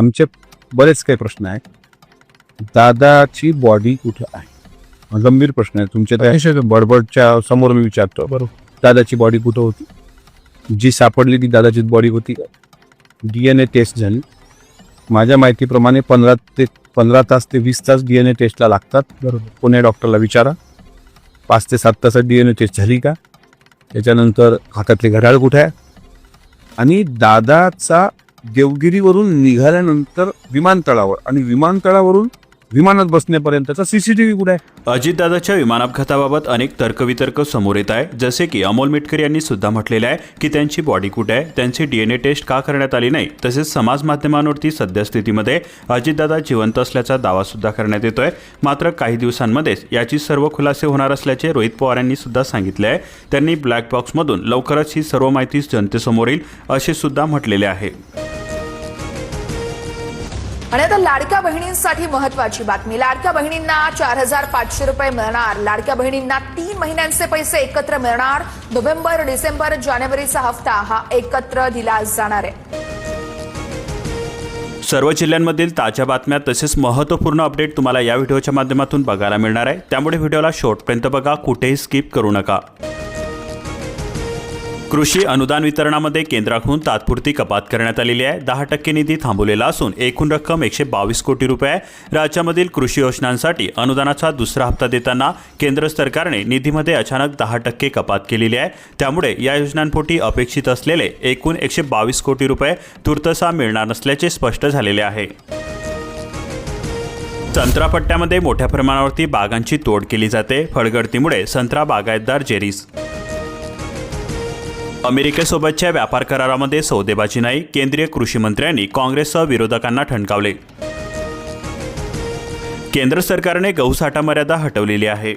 आमचे बरेच काही प्रश्न आहेत. दादाची बॉडी कुठं आहे? गंभीर प्रश्न आहे. तुमचे त्या बडबडच्या समोर मी विचारतो. बरोबर. दादाची बॉडी कुठं होती? जी सापडली ती दादाचीच बॉडी होती. का डी एन ए टेस्ट झाली. माझ्या माहितीप्रमाणे पंधरा ते पंधरा तास ते वीस तास डी एन ए टेस्टला लागतात. बरोबर. पुणे डॉक्टरला विचारा. पाच ते सात तासात डी एन ए टेस्ट झाली का? त्याच्यानंतर हातातले घड्याळ कुठे आहे? आणि दादाचा देवगिरीवरून निघाल्यानंतर विमानतळावर आणि विमानतळावरून विमानात बसण्यापर्यंतचा सीसीटीव्ही कुठे आहे? अजितदादाच्या विमान अपघाताबाबत अनेक तर्कवितर्क समोर येत आहे जसे की अमोल मिटकर यांनी सुद्धा म्हटलेले आहे की त्यांची बॉडी कुठे आहे? त्यांची डीएनए टेस्ट का करण्यात आली नाही? तसेच समाज माध्यमांवरती सद्यस्थितीमध्ये अजितदादा जिवंत असल्याचा दावा सुद्धा करण्यात येतोय. मात्र काही दिवसांमध्येच याची सर्व खुलासे होणार असल्याचे रोहित पवार यांनी सुद्धा सांगितले आहे त्यांनी ब्लॅक बॉक्समधून लवकरच ही सर्व माहिती जनतेसमोर येईल असे सुद्धा म्हटलेले आहे. आणि आता लाडक्या बहिणींसाठी महत्वाची बातमी. लाडक्या बहिणींना चार हजार पाचशे रुपये मिळणार. लाडक्या बहिणींना तीन महिन्यांचे पैसे एकत्र मिळणार. नोव्हेंबर डिसेंबर जानेवारीचा हप्ता हा एकत्र दिला जाणार आहे. सर्व जिल्ह्यांमधील ताज्या बातम्या तसेच महत्त्वपूर्ण अपडेट तुम्हाला या व्हिडिओच्या माध्यमातून बघायला मिळणार आहे. त्यामुळे व्हिडिओला शेवटपर्यंत बघा. कुठेही स्किप करू नका. कृषी अनुदान वितरणामध्ये केंद्राकडून तात्पुरती कपात करण्यात आलेली आहे. दहा टक्के निधी थांबवलेला असून एकूण रक्कम एकशे बावीस कोटी रुपये आहे. राज्यामधील कृषी योजनांसाठी अनुदानाचा दुसरा हप्ता देताना केंद्र सरकारने निधीमध्ये अचानक दहा टक्के कपात केलेली आहे. त्यामुळे या योजनांपोटी अपेक्षित असलेले एकूण एकशे बावीस कोटी रुपये तुर्तसा मिळणार नसल्याचे स्पष्ट झालेले आहे. संत्रा पट्ट्यामध्ये मोठ्या प्रमाणावरती बागांची तोड केली जाते. फळगळतीमुळे संत्रा बागायतदार जेरीस अमेरिकेसोबतच्या व्यापार करारामध्ये सौदेबाजी नाही केंद्रीय कृषी मंत्र्यांनी काँग्रेससह विरोधकांना ठणकावले. केंद्र सरकारने गहूसाठा मर्यादा हटवलेली आहे.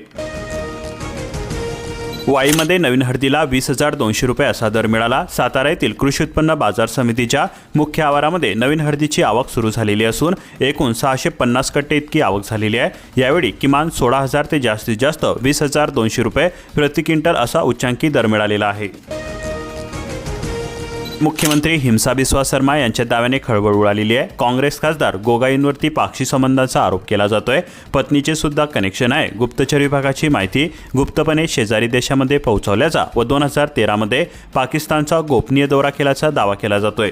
वाईमध्ये नवीन हळदीला वीस हजार दोनशे रुपये असा दर मिळाला. सातारा येथील कृषी उत्पन्न बाजार समितीच्या मुख्य आवारामध्ये नवीन हळदीची आवक सुरू झालेली असून एकूण सहाशे पन्नास कट्टे इतकी आवक झालेली आहे. यावेळी किमान सोळा हजार ते जास्तीत जास्त वीस हजार दोनशे रुपये प्रति क्विंटल असा उच्चांकी दर मिळालेला आहे. मुख्यमंत्री हिंसा बिस्वा शर्मा यांच्या दाव्याने खळबळ उडालेली आहे. काँग्रेस खासदार गोगाईंवरती पाक्षी संबंधांचा आरोप केला जातोय. पत्नीचे सुद्धा कनेक्शन आहे. गुप्तचर विभागाची माहिती गुप्तपणे शेजारी देशामध्ये पोहोचवल्याचा व दोन हजार तेरामध्ये पाकिस्तानचा गोपनीय दौरा केल्याचा दावा केला जातोय.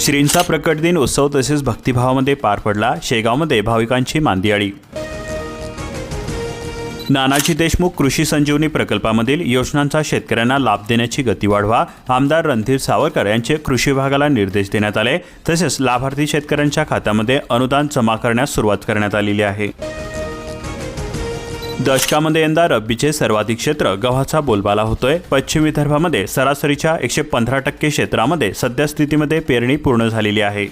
श्रींचा प्रकट दिन उत्सव तसेच भक्तिभावामध्ये पार पडला. शेगावमध्ये भाविकांची मांदियाळी नानाजी देशमुख कृषी संजीवनी प्रकल्पामधील योजनांचा शेतकऱ्यांना लाभ देण्याची गती वाढवा आमदार रणधीर सावरकर यांचे कृषी विभागाला निर्देश देण्यात आले तसेच लाभार्थी शेतकऱ्यांच्या खात्यामध्ये अनुदान जमा करण्यास सुरुवात करण्यात आलेली आहे. दशकामध्ये यंदा रब्बीचे सर्वाधिक क्षेत्र गव्हाचा बोलबाला होतोय. पश्चिम विदर्भामध्ये सरासरीच्या एकशे पंधरा टक्के क्षेत्रामध्ये सध्या स्थितीमध्ये पेरणी पूर्ण झालेली आहे.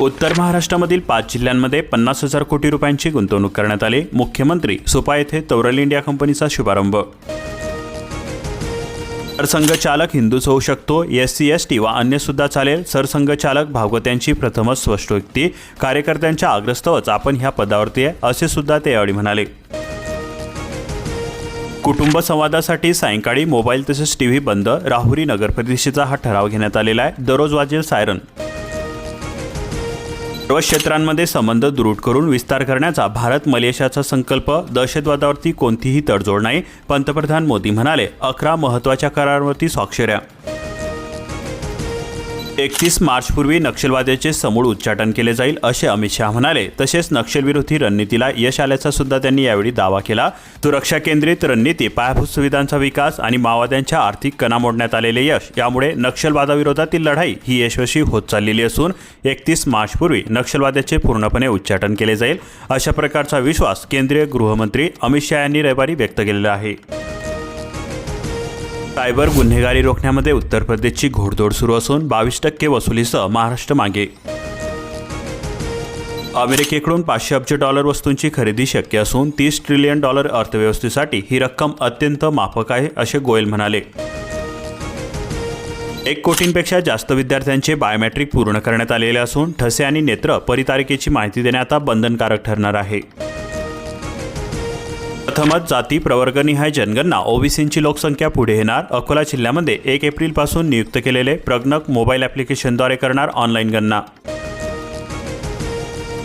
उत्तर महाराष्ट्रामधील पाच जिल्ह्यांमध्ये पन्नास हजार कोटी रुपयांची गुंतवणूक करण्यात आली. मुख्यमंत्री सुपा येथे तौरल इंडिया कंपनीचा शुभारंभ. सरसंघचालक हिंदूच होऊ शकतो. एस सी एस टी वा अन्य सुद्धा चालेल. सरसंघचालक भागवत्यांची प्रथमच स्पष्ट व्यक्ती कार्यकर्त्यांच्या आग्रस्तवच आपण ह्या पदावरती आहे असे सुद्धा ते यावेळी म्हणाले. कुटुंब संवादासाठी सायंकाळी मोबाईल तसेच टीव्ही बंद. राहुरी नगर हा ठराव घेण्यात आलेला आहे. दररोज वाजेल सायरन. सर्व क्षेत्रांमध्ये संबंध दृढ करून विस्तार करण्याचा भारत मलेशियाचा संकल्प दहशतवादावरती कोणतीही तडजोड नाही पंतप्रधान मोदी म्हणाले अकरा महत्त्वाच्या करारावरती स्वाक्षऱ्या एकतीस मार्चपूर्वी नक्षलवाद्याचे समूळ उच्चाटन केले जाईल असे अमित शहा म्हणाले. तसेच नक्षलविरोधी रणनीतीला यश आल्याचा सुद्धा त्यांनी यावेळी दावा केला. सुरक्षा केंद्रित रणनीती पायाभूत सुविधांचा विकास आणि माओवाद्यांच्या आर्थिक कणा मोडण्यात आलेले यश यामुळे नक्षलवादाविरोधातील लढाई ही यशस्वी होत चाललेली असून एकतीस मार्चपूर्वी नक्षलवाद्याचे पूर्णपणे उच्चाटन केले जाईल. अशा प्रकारचा विश्वास केंद्रीय गृहमंत्री अमित शहा यांनी रविवारी व्यक्त केलेला आहे. सायबर गुन्हेगारी रोखण्यामध्ये उत्तर प्रदेशची घोडदौड सुरू असून बावीस टक्के वसुलीसह महाराष्ट्र मागे. अमेरिकेकडून पाचशे अब्ज डॉलर वस्तूंची खरेदी शक्य असून तीस ट्रिलियन डॉलर अर्थव्यवस्थेसाठी ही रक्कम अत्यंत माफक आहे असे गोयल म्हणाले. एक कोटींपेक्षा जास्त विद्यार्थ्यांचे बायोमेट्रिक पूर्ण करण्यात आलेले असून ठसे आणि नेत्र परितारिकेची माहिती देणे आता बंधनकारक ठरणार आहे. प्रथमच जाती प्रवर्गनिहाय जनगणना. ओबीसींची लोकसंख्या पुढे येणार. अकोला जिल्ह्यामध्ये एक एप्रिलपासून नियुक्त केलेले प्रज्ञक मोबाईल ॲप्लिकेशनद्वारे करणार ऑनलाईन गणना.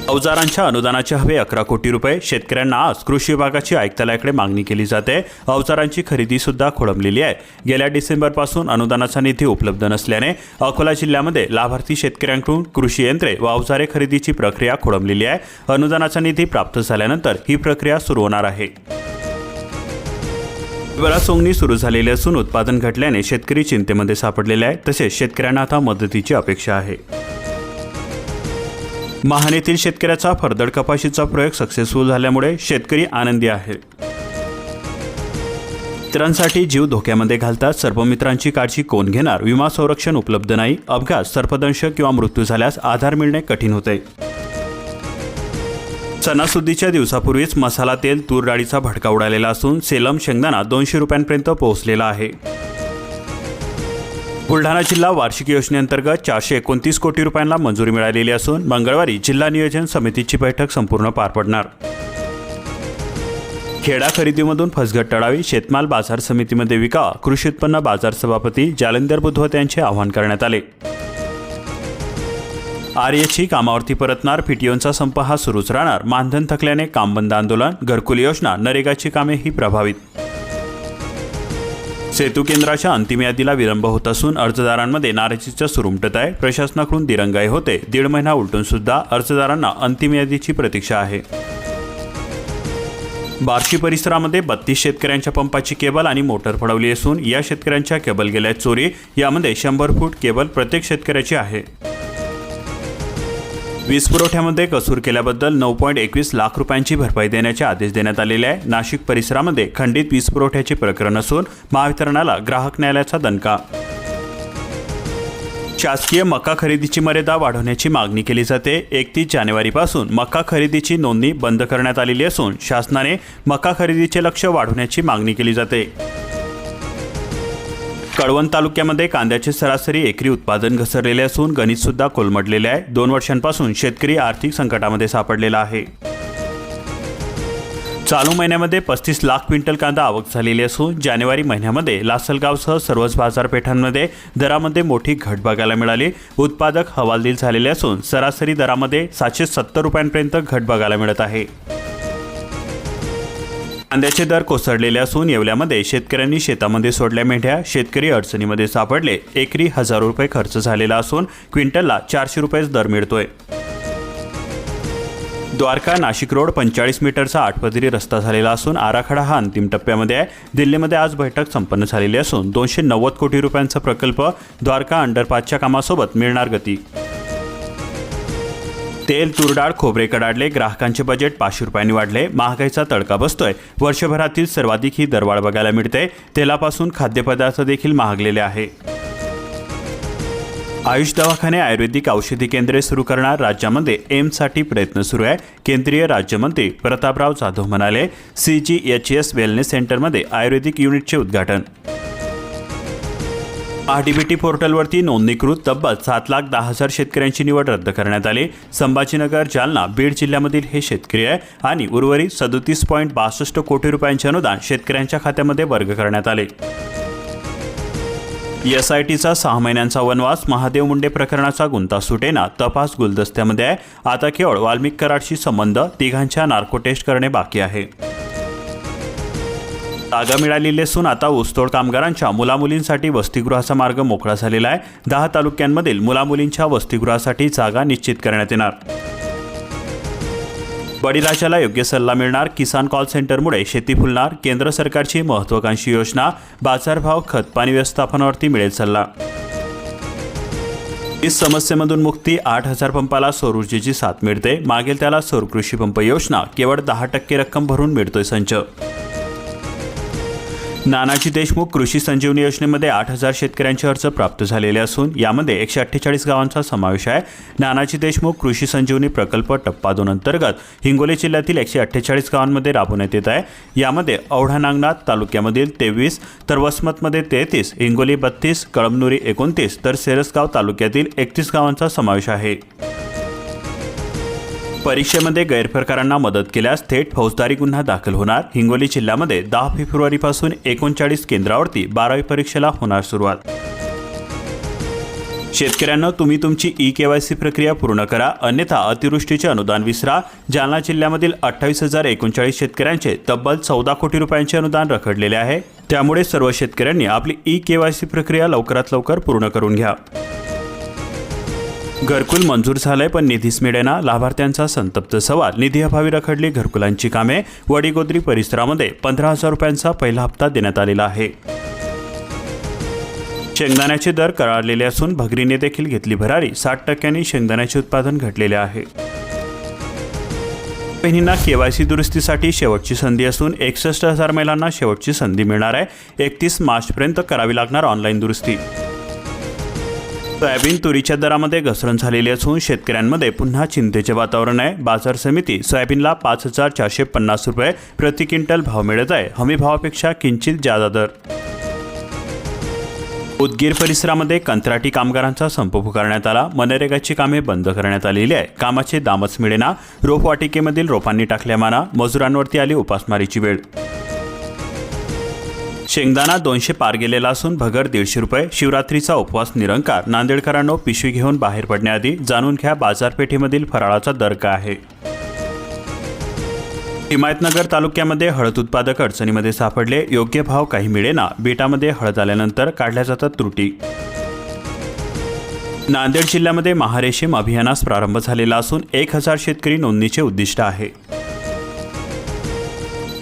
अवजारांच्या अनुदानाचे हवे अकरा कोटी रुपये. शेतकऱ्यांना आज कृषी विभागाची आयुक्तालयाकडे मागणी केली जाते. अवजारांची खरेदी सुद्धा खोळंबलेली आहे. गेल्या डिसेंबरपासून अनुदानाचा निधी उपलब्ध नसल्याने अकोला जिल्ह्यामध्ये लाभार्थी शेतकऱ्यांकडून कृषी यंत्रे व अवजारे खरेदीची प्रक्रिया खोळंबलेली आहे. अनुदानाचा निधी प्राप्त झाल्यानंतर ही प्रक्रिया सुरू होणार आहे. बरा सोंगणी सुरू झालेली असून उत्पादन घटल्याने शेतकरी चिंतेमध्ये सापडलेले आहे तसेच शेतकऱ्यांना आता मदतीची अपेक्षा आहे. महानेतील शेतकऱ्याचा फरदड कपाशीचा प्रयोग सक्सेसफुल झाल्यामुळे शेतकरी आनंदी आहे. मित्रांसाठी जीव धोक्यामध्ये घालतात सर्पमित्रांची काळजी कोण घेणार? विमा संरक्षण उपलब्ध नाही. अपघात सर्पदंश किंवा मृत्यू झाल्यास आधार मिळणे कठीण होते. सणासुदीच्या दिवसापूर्वीच मसाला तेल तूर डाळीचा भडका उडालेला असून सेलम शेंगदाणा दोनशे रुपयांपर्यंत पोहोचलेला आहे. बुलढाणा जिल्हा वार्षिक योजनेअंतर्गत चारशे एकोणतीस कोटी रुपयांना मंजुरी मिळालेली असून मंगळवारी जिल्हा नियोजन समितीची बैठक संपूर्ण पार पडणार. खेडा खरेदीमधून फसगत टळावी शेतमाल बाजार समितीमध्ये विका कृषी उत्पन्न बाजार सभापती जालिंदर बुधवत यांचे आवाहन करण्यात आले. आर्यची कामावरती परतणार पीटीओंचा संप हा सुरूच राहणार मानधन थकल्याने काम बंद आंदोलन घरकुल योजना नरेगाची कामे ही प्रभावित. सेतू केंद्राच्या अंतिम यादीला विलंब होत असून अर्जदारांमध्ये नाराजीचं सुरुमटत उमटत आहे. प्रशासनाकडून दिरंगाई होते. दीड महिना उलटून सुद्धा अर्जदारांना अंतिम यादीची प्रतीक्षा आहे. बार्शी परिसरामध्ये बत्तीस शेतकऱ्यांच्या पंपाची केबल आणि मोटर फडवली असून या शेतकऱ्यांच्या केबल गेल्या चोरी. यामध्ये शंभर फूट केबल प्रत्येक शेतकऱ्याची आहे. वीज पुरवठ्यामध्ये कसूर केल्याबद्दल नऊ पॉईंट एकवीस लाख रुपयांची भरपाई देण्याचे आदेश देण्यात आलेले आहे. नाशिक परिसरामध्ये खंडित वीज पुरवठ्याचे प्रकरण असून महावितरणाला ग्राहक न्यायालयाचा दणका. शासकीय मका खरेदीची मर्यादा वाढवण्याची मागणी केली जाते. एकतीस जानेवारीपासून मका खरेदीची नोंदणी बंद करण्यात आलेली असून शासनाने मका खरेदीचे लक्ष वाढवण्याची मागणी केली जाते. कळवण तालुक्यामध्ये कांद्याचे सरासरी एकरी उत्पादन घसरलेले असून गणित सुद्धा कोलमडलेले आहे. दोन वर्षांपासून शेतकरी आर्थिक संकटामध्ये सापडलेला आहे. चालू महिन्यामध्ये पस्तीस लाख क्विंटल कांदा आवक झालेली असून जानेवारी महिन्यामध्ये लासलगावसह सर्वच बाजारपेठांमध्ये दरामध्ये मोठी घट बघायला मिळाली. उत्पादक हवालदिल झालेले असून सरासरी दरामध्ये सातशे सत्तर रुपयांपर्यंत घट बघायला मिळत आहे. कांद्याचे दर कोसळलेले असून येवल्यामध्ये शेतकऱ्यांनी शेतामध्ये सोडल्या मेंढ्या शेतकरी अडचणीमध्ये सापडले. एकरी हजारो रुपये खर्च झालेला असून क्विंटलला चारशे रुपयेच दर मिळतोय. द्वारका नाशिक रोड पंचेचाळीस मीटरचा आठपदरी रस्ता झालेला असून आराखडा हा अंतिम टप्प्यामध्ये आहे. दिल्लीमध्ये आज बैठक संपन्न झालेली असून दोनशे नव्वद कोटी रुपयांचा प्रकल्प द्वारका अंडरपासच्या कामासोबत मिळणार गती. तेल तुरडाळ खोबरे कडाडले ग्राहकांचे बजेट पाचशे रुपयांनी वाढले. महागाईचा तडका बसतोय. वर्षभरातील सर्वाधिक ही दरवाढ बघायला मिळते. तेलापासून खाद्यपदार्थ देखील महागलेले आहे. आयुष दवाखाने आयुर्वेदिक औषधी केंद्रे सुरू करणार राज्यामध्ये एम्ससाठी प्रयत्न सुरू आहे केंद्रीय राज्यमंत्री प्रतापराव जाधव म्हणाले C G H S wellness सेंटरमध्ये आयुर्वेदिक युनिटचे उद्घाटन. आरडीबीटी पोर्टलवरती नोंदणीकृत तब्बल सात लाख दहा हजार शेतकऱ्यांची निवड रद्द करण्यात आली. संभाजीनगर जालना बीड जिल्ह्यामधील हे शेतकरी आहे आणि उर्वरित सदतीस पॉईंट बासष्ट कोटी रुपयांचे अनुदान शेतकऱ्यांच्या खात्यामध्ये वर्ग करण्यात आले. एस आय टीचा सहा महिन्यांचा वनवास महादेव मुंडे प्रकरणाचा गुंता सुटेना तपास गुलदस्त्यामध्ये आहे. आता केवळ वाल्मिक कराडशी संबंध तिघांच्या नार्को टेस्ट करणे बाकी आहे. जागा मिळालेली असून आता ऊसतोड कामगारांच्या मुलामुलींसाठी वसतिगृहाचा मार्ग मोकळा झालेला आहे. दहा तालुक्यांमधील मुलामुलींच्या वसतिगृहासाठी जागा निश्चित करण्यात येणार. बळीराजाला योग्य सल्ला मिळणार. किसान कॉल सेंटरमुळे शेती फुलणार. केंद्र सरकारची महत्वाकांक्षी योजना. बाजारभाव खतपाणी व्यवस्थापनावरती मिळेल सल्ला. वीज समस्येमधून मुक्ती. आठ हजार पंपाला सौर ऊर्जेची साथ मिळते. मागेल त्याला सौर कृषी पंप योजना. केवळ दहा टक्के रक्कम भरून मिळतोय संच. नानाजी देशमुख कृषी संजीवनी योजनेमध्ये आठ हजार शेतकऱ्यांचे अर्ज प्राप्त झालेले असून यामध्ये एकशे अठ्ठेचाळीस गावांचा समावेश आहे. नानाजी देशमुख कृषी संजीवनी प्रकल्प टप्पा दोन अंतर्गत हिंगोली जिल्ह्यातील एकशे अठ्ठेचाळीस गावांमध्ये राबवण्यात येत आहे. यामध्ये औढा नागनाथ तालुक्यामधील तेवीस तर वसमतमध्ये तेहतीस हिंगोली बत्तीस कळमनुरी एकोणतीस तर सेरसगाव तालुक्यातील एकतीस गावांचा समावेश आहे. परीक्षेमध्ये गैरप्रकारांना मदत केल्यास थेट फौजदारी गुन्हा दाखल होणार. हिंगोली जिल्ह्यामध्ये दहा फेब्रुवारीपासून एकोणचाळीस केंद्रावरती बारावी परीक्षेला होणार सुरुवात. शेतकऱ्यांना तुम्ही तुमची ई के वाय सी प्रक्रिया पूर्ण करा. अन्यथा अतिवृष्टीचे अनुदान विसरा. जालना जिल्ह्यामधील अठ्ठावीस हजार एकोणचाळीस शेतकऱ्यांचे तब्बल चौदा कोटी रुपयांचे अनुदान रखडलेले आहे. त्यामुळे सर्व शेतकऱ्यांनी आपली ई के वाय सी प्रक्रिया लवकरात लवकर पूर्ण करून घ्या. घरकुल मंजूर झालंय पण निधीच मिळेना लाभार्थ्यांचा संतप्त सवाल. निधी अभावी रखडली घरकुलांची कामे. वडीगोद्री परिसरामध्ये पंधरा हजार रुपयांचा पहिला हप्ता देण्यात आलेला आहे. शेंगदाण्याचे दर कळालेले असून भगरीने देखील घेतली भरारी. साठ टक्क्यांनी शेंगदाण्याचे उत्पादन घटलेले आहे. बहिणींना केवायसी दुरुस्तीसाठी शेवटची संधी असून एकसष्ट हजार महिलांना शेवटची संधी मिळणार आहे. एकतीस मार्चपर्यंत करावी लागणार ऑनलाईन दुरुस्ती. सोयाबीन तुरीच्या दरामध्ये घसरण झालेली असून शेतकऱ्यांमध्ये पुन्हा चिंतेचे वातावरण आहे. बाजार समिती सोयाबीनला पाच हजार चारशे पन्नास रुपये प्रति क्विंटल भाव मिळत आहे. हमी भावापेक्षा किंचित जादा दर. उदगीर परिसरामध्ये कंत्राटी कामगारांचा संप पुकारण्यात आला. मनरेगाची कामे बंद करण्यात आलेली आहे. कामाचे दामच मिळेना. रोपवाटिकेमधील रोपांनी टाकल्या माना. मजुरांवरती आली उपासमारीची वेळ. शेंगदाणा दोनशे पार गेलेला असून भगर दीडशे रुपये शिवरात्रीचा उपवास निरंकार नांदेडकरांनो पिशवी घेऊन बाहेर पडण्याआधी जाणून घ्या बाजारपेठेमधील फराळाचा दर काय आहे. हिमायतनगर तालुक्यामध्ये हळद उत्पादक अडचणीमध्ये सापडले योग्य भाव काही मिळेना बेटामध्ये हळद आल्यानंतर काढल्या जातात त्रुटी. नांदेड जिल्ह्यामध्ये महारेशीम अभियानास प्रारंभ झालेला असून एक हजार शेतकरी नोंदणीचे उद्दिष्ट आहे.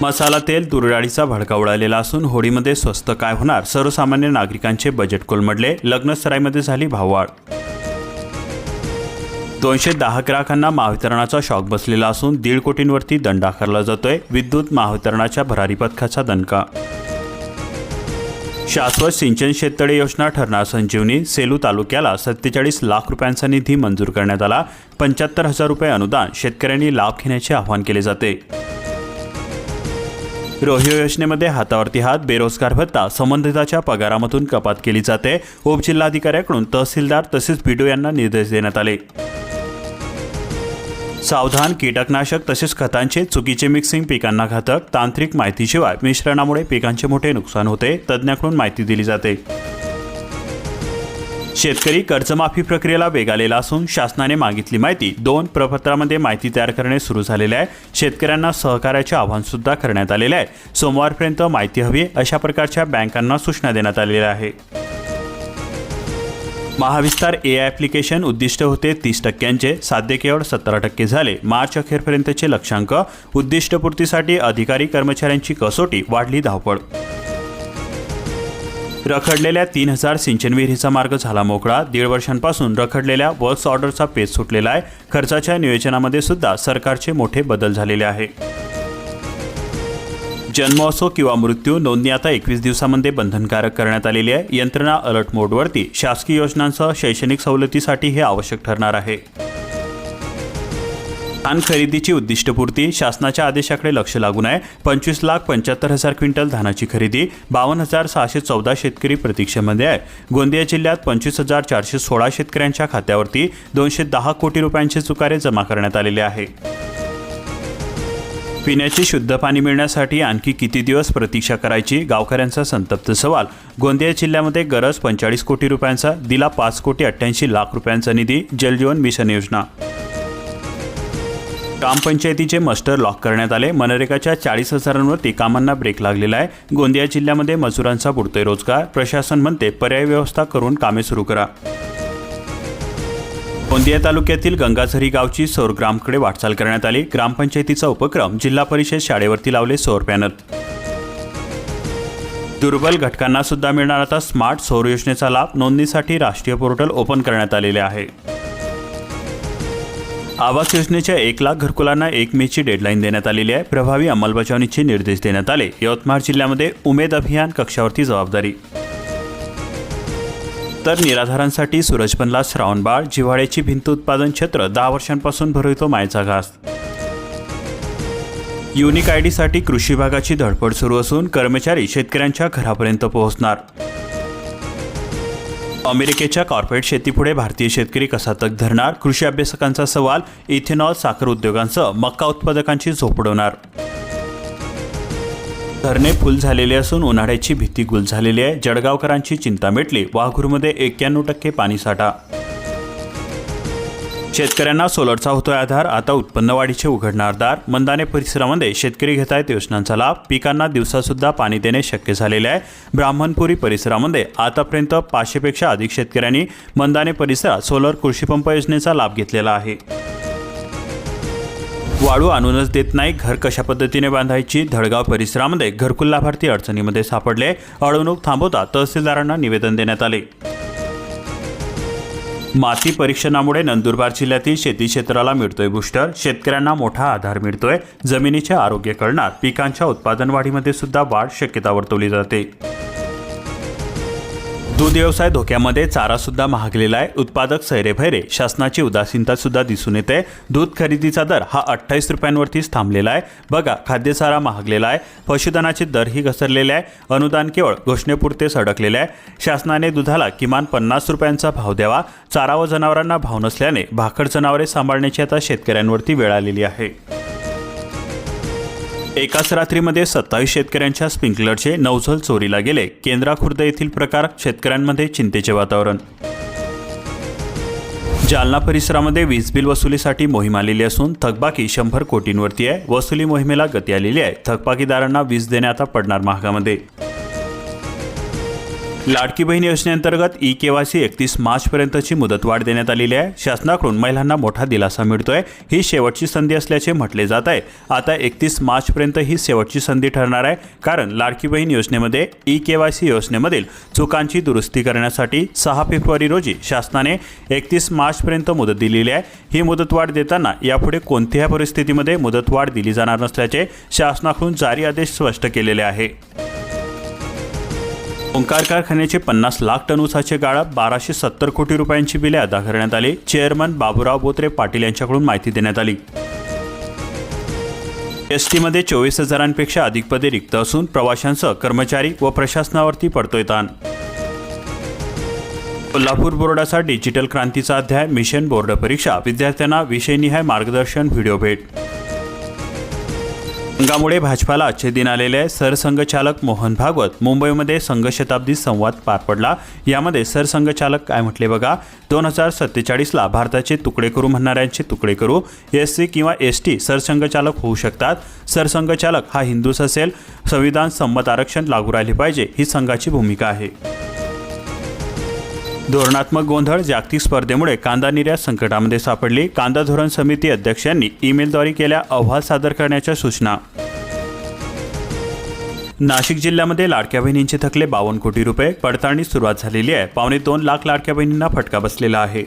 मसाला तेल तुरडाळीचा भडका उडालेला असून होळीमध्ये स्वस्त काय होणार? सर्वसामान्य नागरिकांचे बजेट कोलमडले. लग्नसराईमध्ये झाली भाववाढ. दोनशे दहा ग्राहकांना महावितरणाचा शॉक बसलेला असून दीड कोटींवरती दंड आकारला जातोय. विद्युत महावितरणाच्या भरारी पथकाचा दणका. शाश्वत सिंचन शेततळे योजना ठरणार संजीवनी. सेलू तालुक्याला सत्तेचाळीस लाख रुपयांचा निधी मंजूर करण्यात आला. पंच्याहत्तर हजार रुपये अनुदान. शेतकऱ्यांनी लाभ घेण्याचे आवाहन केले जाते. रोहियो योजनेमध्ये हातावरती हात बेरोजगार भत्ता संबंधिताच्या पगारामधून कपात केली जाते उपजिल्हाधिकाऱ्याकडून तहसीलदार तसेच बीडीओ यांना निर्देश देण्यात आले. सावधान कीटकनाशक तसेच खतांचे चुकीचे मिक्सिंग पिकांना घातक तांत्रिक माहितीशिवाय मिश्रणामुळे पिकांचे मोठे नुकसान होते तज्ज्ञाकडून माहिती दिली जाते. शेतकरी कर्जमाफी प्रक्रियेला वेग आलेला असून शासनाने मागितली माहिती दोन प्रपत्रामध्ये माहिती तयार करणे सुरू झालेले आहे. शेतकऱ्यांना सहकार्याचे आवाहन सुद्धा करण्यात आलेले आहे. सोमवारपर्यंत माहिती हवी अशा प्रकारच्या बँकांना सूचना देण्यात आलेल्या आहे. महाविस्तार ए ॲप्लिकेशन उद्दिष्ट होते तीस टक्क्यांचे. साध्य केवळ सतरा टक्के झाले. मार्च अखेरपर्यंतचे लक्षांक. उद्दिष्टपूर्तीसाठी अधिकारी कर्मचाऱ्यांची कसोटी वाढली धावपळ. रखडलेल्या तीन हजार सिंचन विहिरीचा मार्ग झाला मोकळा. दीड वर्षांपासून रखडलेल्या वर्क्स ऑर्डरचा पेच सुटलेला आहे. खर्चाच्या नियोजनामध्ये सुद्धा सरकारचे मोठे बदल झालेले आहे. जन्म असो किंवा मृत्यू नोंदणी आता एकवीस दिवसामध्ये बंधनकारक करण्यात आलेली आहे. यंत्रणा अलर्ट मोडवरती शासकीय योजनांसह शैक्षणिक सवलतीसाठी हे आवश्यक ठरणार आहे. धान खरेदीची उद्दिष्टपूर्ती शासनाच्या आदेशाकडे लक्ष लागून आहे. पंचवीस लाख पंच्याहत्तर हजार क्विंटल धानाची खरेदी बावन्न हजार सहाशे चौदा शेतकरी प्रतीक्षेमध्ये आहे. गोंदिया जिल्ह्यात पंचवीस हजार चारशे सोळा शेतकऱ्यांच्या खात्यावरती दोनशे दहा कोटी रुपयांचे चुकारे जमा करण्यात आलेले आहे. पिण्याचे शुद्ध पाणी मिळण्यासाठी आणखी किती दिवस प्रतीक्षा करायची गावकऱ्यांचा संतप्त सवाल. गोंदिया जिल्ह्यामध्ये गरज पंचेचाळीस कोटी रुपयांचा दिला पाच कोटी अठ्ठ्याऐंशी लाख रुपयांचा निधी जलजीवन मिशन योजना. ग्रामपंचायतीचे मस्टर लॉक करण्यात आले. मनरेगाच्या चाळीस हजारांवरती कामांना ब्रेक लागलेला आहे. गोंदिया जिल्ह्यामध्ये मजुरांचा बुडतोय रोजगार. प्रशासन म्हणते पर्याय व्यवस्था करून कामे सुरू करा. गोंदिया तालुक्यातील गंगाझरी गावची सौर ग्रामकडे वाटचाल करण्यात आली. ग्रामपंचायतीचा उपक्रम जिल्हा परिषद शाळेवरती लावले सौर पॅनल. दुर्बल घटकांना सुद्धा मिळणार आता स्मार्ट सौर योजनेचा लाभ. नोंदणीसाठी राष्ट्रीय पोर्टल ओपन करण्यात आलेले आहे. आवास योजनेच्या एक लाख घरकुलांना एक मेची डेडलाईन देण्यात आलेली आहे. प्रभावी अंमलबजावणीचे निर्देश देण्यात आले. यवतमाळ जिल्ह्यामध्ये उमेद अभियान कक्षावरती जबाबदारी. तर निराधारांसाठी सूरजपनला श्रावणबाळ जिव्हाळ्याची भिंत उत्पादन क्षेत्र दहा वर्षांपासून भरवितो मायचा घास. युनिक आय डीसाठी कृषी विभागाची धडपड सुरू असून कर्मचारी शेतकऱ्यांच्या घरापर्यंत पोहोचणार. अमेरिकेच्या कॉर्पोरेट शेतीपुढे भारतीय शेतकरी कसा तग धरणार? कृषी अभ्यासकांचा सवाल इथेनॉल साखर उद्योगांसह मक्का उत्पादकांची झोपडवणार धरणे फुल झालेले असून उन्हाळ्याची भीती गुल झालेली आहे. जळगावकरांची चिंता मिटली. वाघूरमध्ये एक्क्याण्णव टक्के पाणीसाठा शेतकऱ्यांना सोलरचा होतोय आधार आता उत्पन्न वाढीचे उघडणार दार मंदाने परिसरामध्ये शेतकरी घेत आहेत योजनांचा लाभ पिकांना दिवसासुद्धा पाणी देणे शक्य झालेले आहे. ब्राह्मणपुरी परिसरामध्ये आतापर्यंत पाचशेपेक्षा अधिक शेतकऱ्यांनी मंदाने परिसरात सोलर कृषीपंप योजनेचा लाभ घेतलेला आहे. वाळू आणूनच देत नाही घर कशा पद्धतीने बांधायची धडगाव परिसरामध्ये घरकुल लाभार्थी अडचणीमध्ये सापडले अडवणूक थांबवता तहसीलदारांना निवेदन देण्यात आले. माती परीक्षणामुळे नंदुरबार जिल्ह्यातील शेती क्षेत्राला मिळतोय बुस्टर शेतकऱ्यांना मोठा आधार मिळतोय. जमिनीचे आरोग्य कळणार. पिकांच्या उत्पादन वाढीमध्ये सुद्धा वाढ शक्यता वर्तवली जाते. दूध व्यवसाय धोक्यामध्ये चारा सुद्धा महागलेला आहे. उत्पादक सैरेभैरे शासनाची उदासीनता सुद्धा दिसून येते. दूध खरेदीचा दर हा अठ्ठावीस रुपयांवरतीच थांबलेला आहे. बघा खाद्यचारा महागलेला आहे. पशुधनाचे दरही घसरलेले आहे. अनुदान केवळ घोषणेपुरतेच अडकलेले आहे. शासनाने दुधाला किमान पन्नास रुपयांचा भाव द्यावा. चारा व जनावरांना भाव नसल्याने भाकड जनावरे सांभाळण्याची आता शेतकऱ्यांवरती वेळ आलेली आहे. एकाच रात्रीमध्ये सत्तावीस शेतकऱ्यांच्या स्प्रिंकलरचे नवझल चोरीला गेले. केंद्रा खुर्द येथील प्रकार शेतकऱ्यांमध्ये चिंतेचे वातावरण. जालना परिसरामध्ये वीज बिल वसुलीसाठी मोहीम आलेली असून थकबाकी शंभर कोटींवरती आहे. वसुली मोहिमेला गती आलेली आहे. थकबाकीदारांना वीज देणे आता पडणार महागामध्ये. लाडकी बहीण योजनेअंतर्गत ई केवायसी एकतीस मार्चपर्यंतची मुदतवाढ देण्यात आलेली आहे. शासनाकडून महिलांना मोठा दिलासा मिळतोय. ही शेवटची संधी असल्याचे म्हटले जात आहे. आता एकतीस मार्चपर्यंत ही शेवटची संधी ठरणार आहे. कारण लाडकी बहीण योजनेमध्ये ई केवायसी योजनेमधील चुकांची दुरुस्ती करण्यासाठी सहा फेब्रुवारी रोजी शासनाने एकतीस मार्चपर्यंत मुदत दिलेली आहे. ही मुदतवाढ देताना यापुढे कोणत्याही परिस्थितीमध्ये मुदतवाढ दिली जाणार नसल्याचे शासनाकडून जारी आदेश स्पष्ट केलेले आहे. ओंकार कारखान्याचे पन्नास लाख टन ऊसाचे गाळप बाराशे सत्तर कोटी रुपयांची बिले अदा करण्यात आली. चेअरमन बाबुराव बोत्रे पाटील यांच्याकडून माहिती देण्यात आली. एस टीमध्ये चोवीस हजारांपेक्षा अधिक पदे रिक्त असून प्रवाशांसह कर्मचारी व प्रशासनावरती पडतोय ताण. कोल्हापूर बोर्डाचा डिजिटल क्रांतीचा अध्याय मिशन बोर्ड परीक्षा विद्यार्थ्यांना विषयनिहाय मार्गदर्शन व्हिडिओ भेट. संघामुळे भाजपाला आजचे दिन आलेले सरसंघचालक मोहन भागवत मुंबईमध्ये संघ शताब्दी संवाद पार पडला. यामध्ये सरसंघचालक काय म्हटले बघा? दोन हजार सत्तेचाळीसला भारताचे तुकडे करू म्हणणाऱ्यांचे तुकडे करू. एस सी किंवा एस टी सरसंघचालक होऊ शकतात. सरसंघचालक हा हिंदूस असेल. संविधान संमत आरक्षण लागू राहिले पाहिजे. ही संघाची भूमिका आहे. धोरणात्मक गोंधळ जागतिक स्पर्धेमुळे कांदा निर्यात संकटामध्ये सापडली. कांदा धोरण समिती अध्यक्षांनी ईमेलद्वारे केल्या अहवाल सादर करण्याच्या सूचना. नाशिक जिल्ह्यामध्ये लाडक्या बहिणींचे थकले बावन्न कोटी रुपये पडताळणी सुरुवात झालेली आहे. पावणे दोन लाख लाडक्या बहिणींना फटका बसलेला आहे.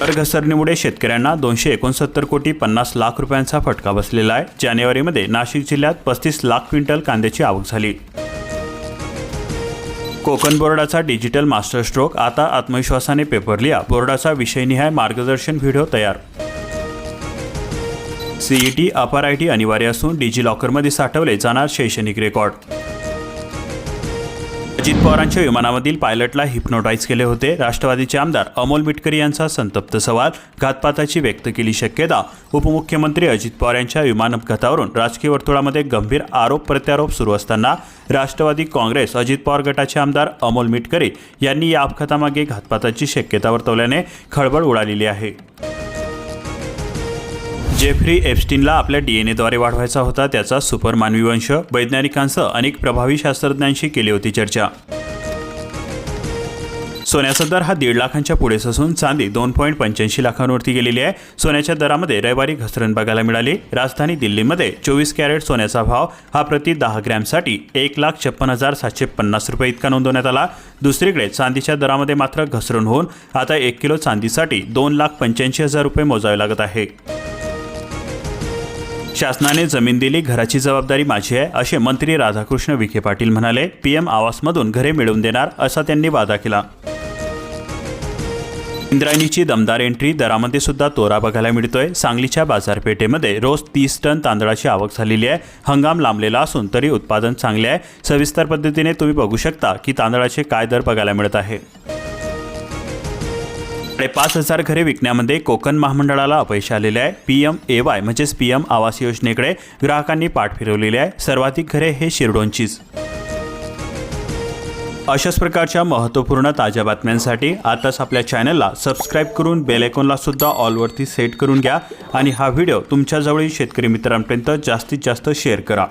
कर घसरणीमुळे शेतकऱ्यांना दोनशे एकोणसत्तर कोटी पन्नास लाख रुपयांचा फटका बसलेला आहे. जानेवारीमध्ये नाशिक जिल्ह्यात पस्तीस लाख क्विंटल कांद्याची आवक झाली. कोकण बोर्डाचा डिजिटल मास्टर स्ट्रोक आता आत्मविश्वासाने पेपर लिहा बोर्डाचा विषयनिहाय मार्गदर्शन व्हिडिओ तयार. सीईटी अपर आय टी अनिवार्य असून डिजिलॉकरमध्ये साठवले जाणार शैक्षणिक रेकॉर्ड. अजित पवारांच्या विमानामधील पायलटला हिप्नोटाईज केले होते. राष्ट्रवादीचे आमदार अमोल मिटकरी यांचा संतप्त सवाल घातपाताची व्यक्त केली शक्यता. उपमुख्यमंत्री अजित पवार यांच्या विमान अपघातावरून राजकीय वर्तुळामध्ये गंभीर आरोप प्रत्यारोप सुरू असताना राष्ट्रवादी काँग्रेस अजित पवार गटाचे आमदार अमोल मिटकरी यांनी या अपघातामागे घातपाताची शक्यता वर्तवल्याने खळबळ उडालेली आहे. जेफ्री एप्स्टीनला आपल्या डी एन एद्वारे वाढवायचा होता त्याचा सुपर मानवी वंश वैज्ञानिकांसह अनेक प्रभावी शास्त्रज्ञांशी केली होती चर्चा. सोन्याचा दर हा दीड लाखांच्या पुढेच असून चांदी दोन पॉईंट पंच्याऐंशी लाखांवरती गेलेली आहे. सोन्याच्या दरामध्ये रविवारी घसरण बघायला मिळाली. राजधानी दिल्लीमध्ये चोवीस कॅरेट सोन्याचा भाव हा प्रति दहा ग्रॅमसाठी एक लाख छप्पन हजार सातशे पन्नास रुपये इतका नोंदवण्यात आला. दुसरीकडे चांदीच्या दरामध्ये मात्र घसरण होऊन आता एक किलो चांदीसाठी दोन लाख पंच्याऐंशी हजार रुपये मोजावे लागत आहे. शासनाने जमीन दिली घराची जबाबदारी माझी आहे असे मंत्री राधाकृष्ण विखे पाटील म्हणाले. पीएम आवासमधून घरे मिळवून देणार असा त्यांनी वादा केला. इंद्रायणीची दमदार एंट्री दरामध्ये सुद्धा तोरा बघायला मिळतोय. सांगलीच्या बाजारपेठेमध्ये रोज तीस टन तांदळाची आवक झालेली आहे. हंगाम लांबलेला असून तरी उत्पादन चांगले आहे. सविस्तर पद्धतीने तुम्ही बघू शकता की तांदळाचे काय दर बघायला मिळत आहे. पाच हजार घरे विकण्यामध्ये कोकण महामंडळाला अपयश आलेले आहे. पी एम ए वाय म्हणजेच पी एम आवास योजनेकडे ग्राहकांनी पाठ फिरवलेली आहे. सर्वाधिक घरे हे शिरडोंचीच. अशाच प्रकारच्या महत्त्वपूर्ण ताज्या बातम्यांसाठी आताच आपल्या चॅनलला सबस्क्राईब करून बेलायकॉनला सुद्धा ऑलवरती सेट करून घ्या आणि हा व्हिडिओ तुमच्याजवळील शेतकरी मित्रांपर्यंत जास्तीत जास्त शेअर करा.